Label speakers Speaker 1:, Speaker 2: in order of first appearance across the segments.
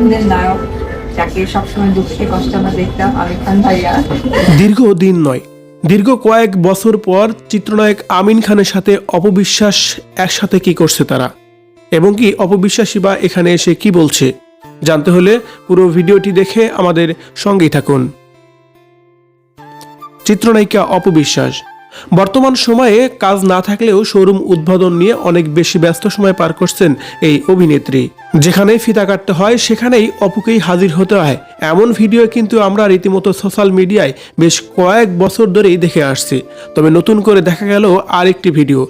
Speaker 1: পছন্দের নায়ক, যাকে সবসময় দুঃখে কষ্ট আমরা দেখতাম আমির খান ভাইয়া।
Speaker 2: দীর্ঘ দিন নয়, দীর্ঘ কয়েক বছর পর চিত্রনায়ক আমিন খানের সাথে অপবিশ্বাস একসাথে কি করছে তারা? এবং কি অপবিশ্বাসী বা এখানে এসে কি বলছে? জানতে হলে পুরো ভিডিওটি দেখে আমাদের সঙ্গেই থাকুন। চিত্রনায়িকা অপবিশ্বাস। বর্তমান সময়ে কাজ না থাকলেও শোরুম উদ্বোধন নিয়ে অনেক বেশি ব্যস্ত সময় পার করছেন এই অভিনেত্রী। যেখানেই ফিতা কাটতে হয়, সেখানেই অপুকেই হাজির হতে হয়। এমন ভিডিও কিন্তু আমরা রীতিমতো সোশ্যাল মিডিয়ায় বেশ কয়েক বছর ধরেই দেখে আসছি। তবে নতুন করে দেখা গেল আরেকটি ভিডিও,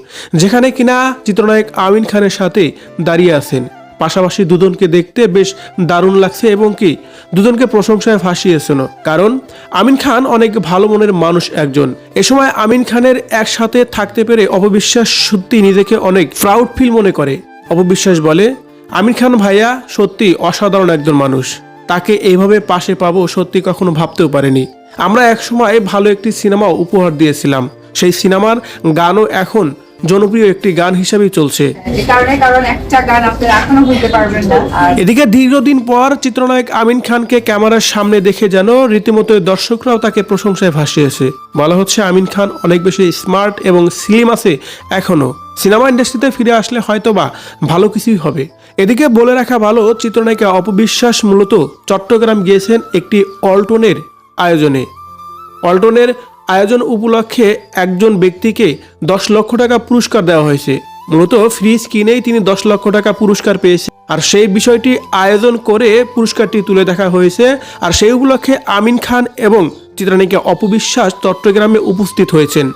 Speaker 2: যেখানে কিনা চিত্রনায়ক আমিন খানের সাথে দাঁড়িয়ে আছেন। পাশাপাশি দুজনকে দেখতে বেশ দারুণ লাগছে এবং কি, দুজনকে প্রশংসায় ফাঁসিয়েছিল কারণ আমিন খান অনেক ভালো মনের মানুষ একজন। এ সময় আমিন খানের একসাথে থাকতে পেরে অপবিশ্বাস সত্যি নিজেকে অনেক প্রাউড ফিল মনে করে। অপবিশ্বাস বলে, আমিন খান ভাইয়া সত্যি অসাধারণ একজন মানুষ। তাকে এইভাবে পাশে পাবো সত্যি কখনো ভাবতেও পারিনি। আমরা একসময় ভালো একটি সিনেমা উপহার দিয়েছিলাম। সেই সিনেমার গানও এখন জনপ্রিয় একটি গান হিসাবেই চলছে। এদিকে দীর্ঘদিন পর চিত্রনায়ক আমিন খানকে ক্যামেরার সামনে দেখে যেন রীতিমতো দর্শকরাও তাকে প্রশংসায় ভাসিয়েছে। বলা হচ্ছে আমিন খান অনেক বেশি স্মার্ট এবং স্লিম আছে এখনও। সিনেমা ইন্ডাস্ট্রিতে ফিরে আসলে হয়তোবা ভালো কিছুই হবে। এদিকে বলে রাখা ভালো চিত্রনায়িকা অপবিশ্বাস মূলত চট্টগ্রাম গিয়েছেন একটি অল্টনের আয়োজনে। অল্টনের আয়োজন উপলক্ষে একজন ব্যক্তিকে দশ লক্ষ টাকা পুরস্কার দেওয়া হয়েছে। মূলত ফ্রিজ কিনেই তিনি দশ লক্ষ টাকা পুরস্কার পেয়েছেন। আর সেই বিষয়টি আয়োজন করে পুরস্কারটি তুলে দেখা হয়েছে। আর সেই উপলক্ষে আমিন খান এবং চিত্রানিকা অপবিশ্বাস চট্টগ্রামে উপস্থিত হয়েছেন।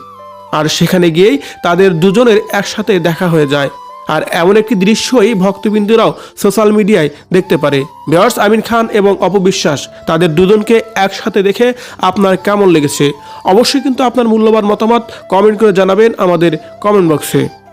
Speaker 2: আর সেখানে গিয়েই তাদের দুজনের একসাথে দেখা হয়ে যায়। আর এমন একটি দৃশ্যই ভক্তবিন্দুরাও সোশ্যাল মিডিয়ায় দেখতে পারে। বেয়ার্স আমিন খান এবং অপবিশ্বাস তাদের দুজনকে একসাথে দেখে আপনার কেমন লেগেছে? অবশ্যই কিন্তু আপনার মূল্যবান মতামত কমেন্ট করে জানাবেন আমাদের কমেন্ট বক্সে।